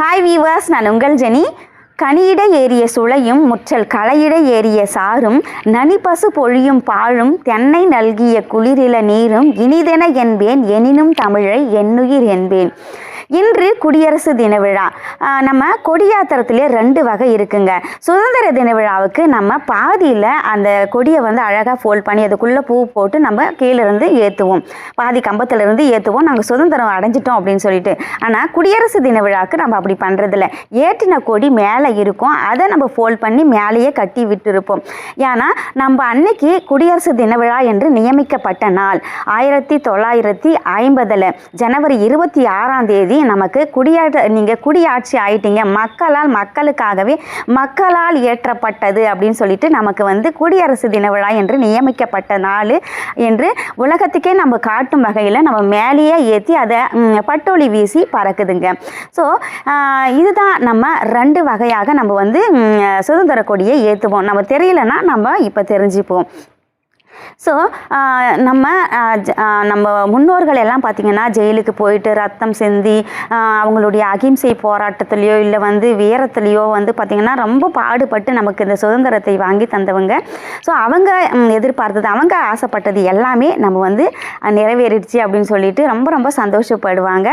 Hi viewers நான் உங்கள் Jenny. கனியிட ஏறிய சுளையும் முற்றல் களையிட ஏறிய சாரும் நனிப்பசு பொழியும் பாழும் தென்னை நல்கிய குளிரில நீரும் இனிதென என்பேன் எனினும் தமிழை என்னுயிர் என்பேன். இன்று குடியரசு தின விழா. நம்ம கொடியாத்திரத்திலே ரெண்டு வகை இருக்குங்க. சுதந்திர தின விழாவுக்கு நம்ம பாதியில் அந்த கொடியை வந்து அழகாக ஃபோல்ட் பண்ணி அதுக்குள்ளே பூ போட்டு நம்ம கீழேருந்து ஏற்றுவோம் பாதி கம்பத்துலேருந்து ஏற்றுவோம் நாங்கள் சுதந்திரம் அடைஞ்சிட்டோம் அப்படின்னு சொல்லிட்டு. ஆனால் குடியரசு தின விழாவுக்கு நம்ம அப்படி பண்ணுறதில்ல ஏற்றின கொடி மேலே இருக்கும். அதை நம்ம ஃபோல்ட் பண்ணி மேலேயே கட்டி விட்டுருப்போம். ஏன்னா நம்ம அன்னைக்கு குடியரசு தின விழா என்று நியமிக்கப்பட்ட நாள் ஆயிரத்தி தொள்ளாயிரத்தி ஐம்பதில் ஜனவரி இருபத்தி ஆறாம் தேதி நமக்கு குடியாட்ட நீங்கள் குடியாட்சி ஆயிட்டீங்க. மக்களால் மக்களுக்காகவே மக்களால் ஏற்றப்பட்டது அப்படின்னு சொல்லிட்டு நமக்கு வந்து குடியரசு தின விழா என்று நியமிக்கப்பட்ட நாள் என்று உலகத்துக்கே நம்ம காட்டும் வகையில் நம்ம மேலேயே ஏற்றி அதை பட்டொளி வீசி பறக்குதுங்க. ஸோ இதுதான் நம்ம ரெண்டு வகையாக நம்ம வந்து சுதந்திர கொடியை ஏற்றுவோம் நம்ம தெரியலன்னா நம்ம இப்போ தெரிஞ்சுப்போம். ஸோ நம்ம ஜ- நம்ம முன்னோர்கள் எல்லாம் பார்த்திங்கன்னா ஜெயிலுக்கு போயிட்டு ரத்தம் சிந்தி அவங்களுடைய அகிம்சை போராட்டத்துலேயோ இல்லை வந்து வீரத்துலேயோ வந்து பார்த்திங்கன்னா ரொம்ப பாடுபட்டு நமக்கு இந்த சுதந்திரத்தை வாங்கி தந்தவங்க. ஸோ அவங்க எதிர்பார்த்தது அவங்க ஆசைப்பட்டது எல்லாமே நம்ம வந்து நிறைவேறிடுச்சு அப்படின்னு சொல்லிட்டு ரொம்ப ரொம்ப சந்தோஷப்படுவாங்க.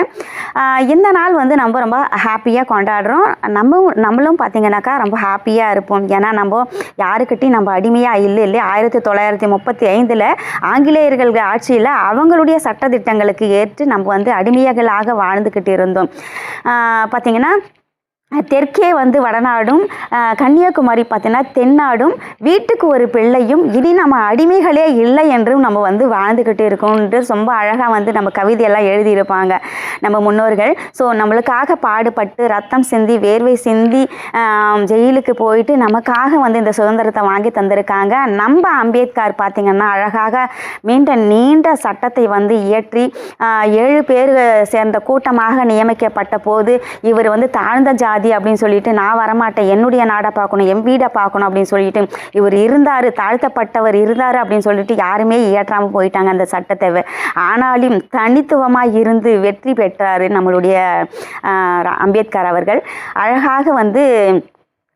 இந்த நாள் வந்து நம்ம ரொம்ப ஹாப்பியாக கொண்டாடுறோம். நம்ம நம்மளும் பார்த்திங்கனாக்கா ரொம்ப ஹாப்பியாக இருப்போம். ஏன்னா நம்ம யாருக்கிட்டையும் நம்ம அடிமையாக இல்லை இல்லை ஆயிரத்தி தொள்ளாயிரத்தி முப்பத்தி ஐந்தில் ஆங்கிலேயர்கள் ஆட்சியில் அவங்களுடைய சட்டதிட்டங்களுக்கு ஏற்று நம்ம வந்து அடிமையர்களாக வாழ்ந்துக்கிட்டு இருந்தோம். பார்த்திங்கன்னா தெற்கே வந்து வடநாடும் கன்னியாகுமரி பார்த்தீங்கன்னா தென்னாடும் வீட்டுக்கு ஒரு பிள்ளையும் இனி நம்ம அடிமைகளே இல்லை என்றும் நம்ம வந்து வாழ்ந்துக்கிட்டு இருக்கோம்ன்ட்டு ரொம்ப அழகாக வந்து நம்ம கவிதையெல்லாம் எழுதியிருப்பாங்க. நம்ம முன்னோர்கள். ஸோ நம்மளுக்காக பாடுபட்டு ரத்தம் சிந்தி வேர்வை சிந்தி ஜெயிலுக்கு போயிட்டு நமக்காக வந்து இந்த சுதந்திரத்தை வாங்கி தந்திருக்காங்க. நம்ம அம்பேத்கர் பார்த்திங்கன்னா அழகாக மீண்ட நீண்ட சட்டத்தை வந்து இயற்றி ஏழு பேர் சேர்ந்த கூட்டமாக நியமிக்கப்பட்ட போது இவர் வந்து தாழ்ந்த ஜாதி அப்படின்னு சொல்லிட்டு நான் வரமாட்டேன். என்னுடைய நாடை பார்க்கணும். என் வீடை பார்க்கணும். அப்படின்னு சொல்லிட்டு இவர் இருந்தார் தாழ்த்தப்பட்டவர் இருந்தார் அப்படின்னு சொல்லிட்டு யாருமே இயற்றாமல் போயிட்டாங்க அந்த சட்டத்தை. ஆனாலும் தனித்துவமாக இருந்து வெற்றி பெற்றார் நம்மளுடைய அம்பேத்கர் அவர்கள். அழகாக வந்து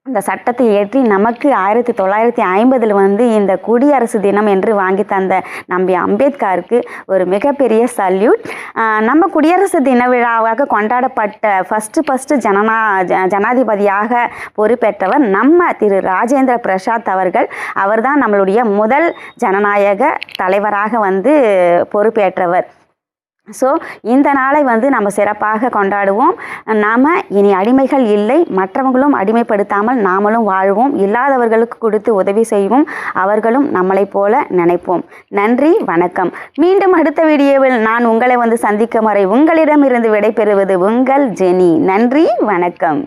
இந்த சட்டத்தை ஏற்றி நமக்கு ஆயிரத்தி தொள்ளாயிரத்தி ஐம்பதில் வந்து இந்த குடியரசு தினம் என்று வாங்கி தந்த நம்பி அம்பேத்கருக்கு ஒரு மிகப்பெரிய சல்யூட். நம்ம குடியரசு தின விழாவாக கொண்டாடப்பட்ட ஃபஸ்ட்டு ஃபஸ்ட்டு ஜனனா ஜ- ஜனாதிபதியாக பொறுப்பேற்றவர் நம்ம திரு ராஜேந்திர பிரசாத் அவர்கள். அவர்தான் நம்மளுடைய முதல் ஜனநாயக தலைவராக வந்து பொறுப்பேற்றவர். ஸோ இந்த நாளை வந்து நம்ம சிறப்பாக கொண்டாடுவோம். நாம் இனி அடிமைகள் இல்லை மற்றவங்களும் அடிமைப்படுத்தாமல் நாமளும் வாழ்வோம். இல்லாதவர்களுக்கு கொடுத்து உதவி செய்வோம். அவர்களும் நம்மளைப் போல நினைப்போம். நன்றி வணக்கம். மீண்டும் அடுத்த வீடியோவில் நான் உங்களை வந்து சந்திக்கும் வரை உங்களிடமிருந்து விடைபெறுவது உங்கள் ஜெனி. நன்றி வணக்கம்.